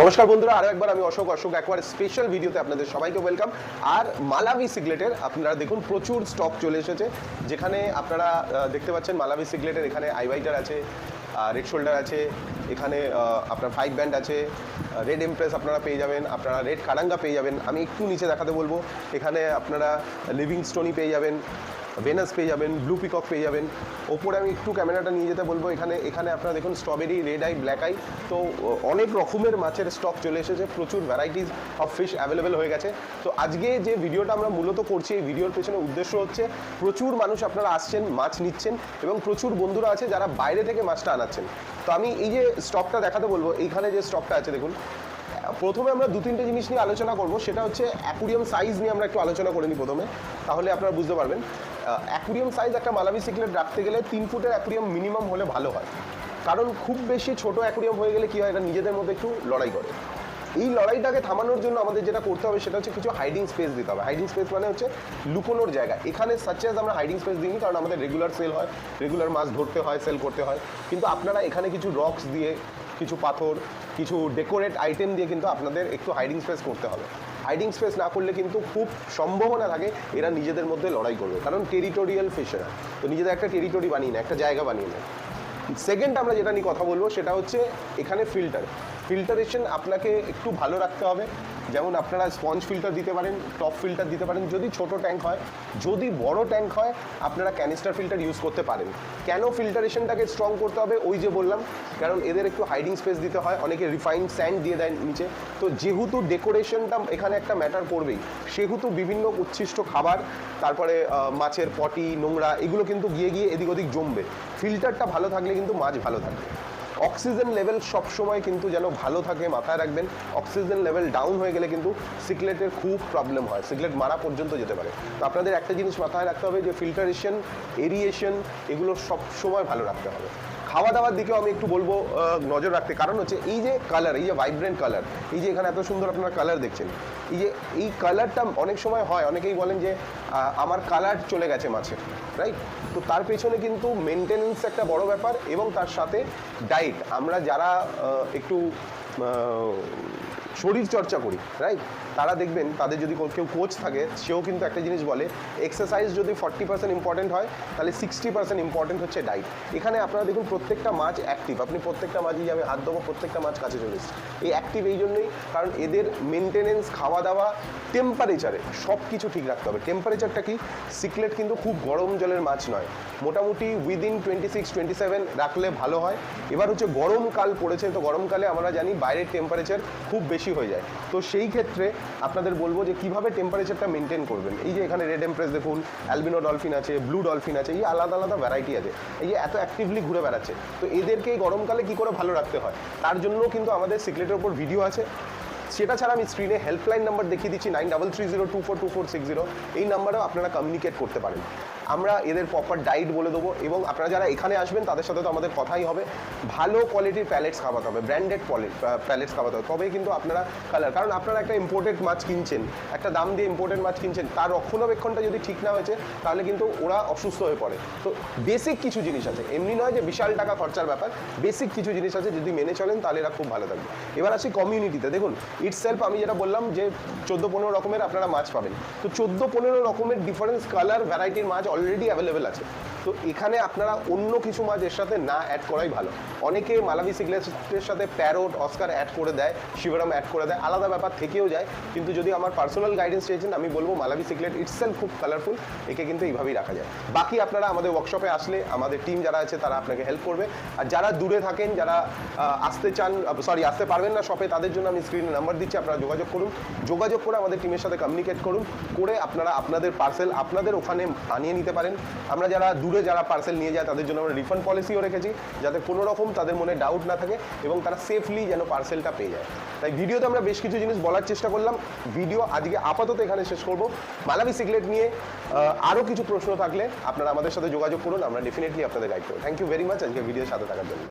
নমস্কার বন্ধুরা, আরও একবার আমি অশোক অশোক একবার স্পেশাল ভিডিওতে আপনাদের সবাইকে ওয়েলকাম আর মালাভি সিগলেটের আপনারা দেখুন প্রচুর স্টক চলে এসেছে। যেখানে আপনারা দেখতে পাচ্ছেন মালাভি সিগলেটের এখানে আইভাইটার আছে রেড শোল্ডার আছে, এখানে আপনার ফাইভ ব্যান্ড আছে রেড এমপ্রেস আপনারা পেয়ে যাবেন, আপনারা রেড কারাঙ্গা পেয়ে যাবেন। আমি একটু নিচে দেখাতে বলব, এখানে আপনারা লিভিং স্টোনই পেয়ে যাবেন। ভেনাস পেয়ে যাবেন ব্লু পিকক পেয়ে যাবেন। ওপরে আমি একটু ক্যামেরাটা নিয়ে যেতে বলব। এখানে এখানে আপনারা দেখুন strawberry red eye black eye তো অনেক রকমের মাছের স্টক চলে এসেছে। প্রচুর ভ্যারাইটিস অফ ফিশ অ্যাভেলেবেল হয়ে গেছে। তো, আজকে যে ভিডিওটা আমরা মূলত করছি, এই ভিডিওর পেছনে উদ্দেশ্য হচ্ছে, প্রচুর মানুষ আপনারা আসছেন, মাছ নিচ্ছেন এবং প্রচুর বন্ধুরা আছে যারা বাইরে থেকে মাছটা আনাচ্ছেন। তো, আমি এই যে স্টকটা দেখাতে বলব, এইখানে যে স্টকটা আছে, দেখুন। প্রথমে আমরা দু তিনটে জিনিস নিয়ে আলোচনা করব। সেটা হচ্ছে অ্যাকুরিয়াম সাইজ নিয়ে আমরা একটু আলোচনা করে নিই প্রথমে। তাহলে আপনারা বুঝতে পারবেন। অ্যাকুরিয়াম সাইজ একটা মালাবি সিকলেট রাখতে গেলে তিন ফুটের অ্যাকুরিয়াম মিনিমাম হলে ভালো হয়। কারণ খুব বেশি ছোট অ্যাকুরিয়াম হয়ে গেলে কী হয়, এটা নিজেদের মধ্যে একটু লড়াই করে। এই লড়াইটাকে থামানোর জন্য আমাদের যেটা করতে হবে, সেটা হচ্ছে কিছু হাইডিং স্পেস দিতে হবে। হাইডিং স্পেস মানে হচ্ছে লুকোনোর জায়গা। এখানে সাচেস আমরা হাইডিং স্পেস দিইনি, কারণ আমাদের রেগুলার সেল হয়। রেগুলার মাছ ধরতে হয় সেল করতে হয়। কিন্তু আপনারা এখানে কিছু রক্স দিয়ে, কিছু পাথর, কিছু ডেকোরেট আইটেম দিয়ে কিন্তু আপনাদের একটু হাইডিং স্পেস করতে হবে। হাইডিং স্পেস না করলে কিন্তু খুব সম্ভাবনা থাকে এরা নিজেদের মধ্যে লড়াই করবে। কারণ টেরিটোরিয়াল ফিশেরা তো নিজেদের একটা টেরিটরি বানিয়ে নেয়, একটা জায়গা বানিয়ে নেয়। সেকেন্ড আমরা যেটা নিয়ে কথা বলব, সেটা হচ্ছে এখানে ফিল্টার ফিল্টারেশন আপনাকে একটু ভালো রাখতে হবে। যেমন আপনারা স্পঞ্জ ফিল্টার দিতে পারেন টপ ফিল্টার দিতে পারেন, যদি ছোট ট্যাঙ্ক হয়। যদি বড় ট্যাঙ্ক হয়, আপনারা ক্যানিস্টার ফিল্টার ইউজ করতে পারেন। কেন ফিল্টারেশনটাকে স্ট্রং করতে হবে? ওই যে বললাম, কারণ এদের একটু হাইডিং স্পেস দিতে হয়, অনেকে রিফাইন্ড স্যান্ড দিয়ে দেয় নিচে। তো যেহেতু ডেকোরেশনটা এখানে একটা ম্যাটার করবেই, সেহেতু বিভিন্ন উচ্ছিষ্ট খাবার, তারপরে মাছের পটি, নোংরা, এগুলো কিন্তু গিয়ে গিয়ে এদিক ওদিক জমবে। ফিল্টারটা ভালো থাকলে কিন্তু মাছ ভালো থাকবে। অক্সিজেন লেভেল সবসময় কিন্তু যেন ভালো থাকে, মাথায় রাখবেন। অক্সিজেন লেভেল ডাউন হয়ে গেলে কিন্তু সিকলেটের খুব প্রবলেম হয়। সিকলেট মারা পর্যন্ত যেতে পারে। তো আপনাদের একটা জিনিস মাথায় রাখতে হবে যে ফিল্টারেশন এরিয়েশন এগুলো সবসময় ভালো রাখতে হবে। খাওয়া দাওয়ার দিকেও আমি একটু বলব নজর রাখতে। কারণ হচ্ছে এই যে কালার এই যে ভাইব্রেন্ট কালার এই যে এখানে এত সুন্দর আপনারা কালার দেখছেন, এই যে এই কালারটা অনেক সময় হয়, অনেকেই বলেন যে আমার কালার চলে গেছে মাছের রাইট তো তার পেছনে কিন্তু মেনটেনেন্স একটা বড় ব্যাপার এবং তার সাথে ডায়েট আমরা যারা একটু শরীর চর্চা করি রাইট তারা দেখবেন তাদের যদি কেউ কোচ থাকে, সেও কিন্তু একটা জিনিস বলে এক্সারসাইজ যদি ফর্টি পার্সেন্ট ইম্পর্টেন্ট হয়, তাহলে সিক্সটি পার্সেন্ট ইম্পর্টেন্ট হচ্ছে ডাইট এখানে আপনারা দেখুন প্রত্যেকটা মাছ অ্যাক্টিভ আপনি প্রত্যেকটা মাছই যাবে, হাত দেবো প্রত্যেকটা মাছ কাছে চলে এসছে। এই অ্যাক্টিভ এই জন্যই, কারণ এদের মেনটেনেন্স খাওয়া দাওয়া টেম্পারেচারে সব কিছু ঠিক রাখতে হবে। টেম্পারেচারটা কি? সিকলেট কিন্তু খুব গরম জলের মাছ নয়। মোটামুটি within twenty six twenty seven রাখলে ভালো হয়। এবার হচ্ছে গরমকাল পড়েছে, তো গরমকালে আমরা জানি বাইরের টেম্পারেচার খুব বেশি হয়ে যায়। তো সেই ক্ষেত্রে আপনাদের বলব যে কীভাবে টেম্পারেচারটা মেনটেন করবেন? এই যে এখানে রেড এমপ্রেস দেখুন অ্যালবিনো ডলফিন আছে ব্লু ডলফিন আছে, এই আলাদা আলাদা ভ্যারাইটি আছে। এই যে এত অ্যাক্টিভলি ঘুরে বেড়াচ্ছে। তো এদেরকে এই গরমকালে কি করে ভালো রাখতে হয়? তার জন্য কিন্তু আমাদের সিক্রেটের উপর ভিডিও আছে। সেটা ছাড়া আমি স্ক্রিনে হেল্পলাইন নাম্বার দেখিয়ে দিচ্ছি nine double three zero two four two four six zero এই নাম্বারেও আপনারা কমিউনিকেট করতে পারেন। আমরা এদের প্রপার ডাইট বলে দেবো এবং আপনারা যারা এখানে আসবেন, তাদের সাথে তো আমাদের কথাই হবে। ভালো কোয়ালিটির প্যালেটস খাওয়াতে হবে ব্র্যান্ডেড প্যালেটস খাওয়াতে হবে। তবেই কিন্তু আপনারা কালার কারণ আপনারা একটা ইম্পোর্টেড মাছ কিনছেন, একটা দাম দিয়ে ইম্পোর্টেড মাছ কিনছেন, তার রক্ষণাবেক্ষণটা যদি ঠিক না হয়েছে, তাহলে কিন্তু ওরা অসুস্থ হয়ে পড়ে। তো বেসিক কিছু জিনিস আছে। এমনি নয় যে বিশাল টাকা খরচার ব্যাপার। বেসিক কিছু জিনিস আছে, যদি মেনে চলেন, তাহলে এরা খুব ভালো থাকবে। এবার আসি কমিউনিটিতে দেখুন ইটস সেলফ আমি যেটা বললাম যে চোদ্দ পনেরো রকমের আপনারা মাছ পাবেন। তো চোদ্দ পনেরো রকমের ডিফারেন্স কালার ভ্যারাইটির মাছ অলরেডি অ্যাভেলেবেল আছে। তো এখানে আপনারা অন্য কিছু মাছ এর সাথে না অ্যাড করাই ভালো। অনেকে মালাবি সিগলেটের সাথে প্যারোট, অস্কার অ্যাড করে দেয়, শিবরাম অ্যাড করে দেয়, আলাদা ব্যাপার থেকেও যায়। কিন্তু যদি আমার পার্সোনাল গাইডেন্স চেয়েছেন, আমি বলব মালাবি সিগলেট ইটসেলফ খুব কালারফুল একে কিন্তু এইভাবেই রাখা যায়। বাকি আপনারা আমাদের ওয়ার্কশপে আসলে, আমাদের টিম যারা আছে, তারা আপনাকে হেল্প করবে। আর যারা দূরে থাকেন, যারা আসতে চান সরি আসতে পারবেন না শপে তাদের জন্য আমি স্ক্রিনে নাম্বার দিচ্ছি, আপনারা যোগাযোগ করুন। যোগাযোগ করে আমাদের টিমের সাথে কমিউনিকেট করুন। করে আপনারা আপনাদের পার্সেল আপনাদের ওখানে আনিয়ে নিতে পারেন। আমরা যারা দূরে যারা পার্সেল নিয়ে যায়, তাদের জন্য আমরা রিফান্ড পলিসিও রেখেছি, যাতে কোনো রকম তাদের মনে ডাউট না থাকে এবং তারা সেফলি যেন পার্সেলটা পেয়ে যায়। তাই ভিডিওতে আমরা বেশ কিছু জিনিস বলার চেষ্টা করলাম। ভিডিও আজকে আপাতত এখানে শেষ করব। মালাবি সিগলেট নিয়ে আরও কিছু প্রশ্ন থাকলে আপনারা আমাদের সাথে যোগাযোগ করুন। আমরা ডেফিনেটলি আপনাদের গাইড করব। থ্যাংক ইউ ভেরি মাচ আজকে ভিডিওর সাথে থাকার জন্য।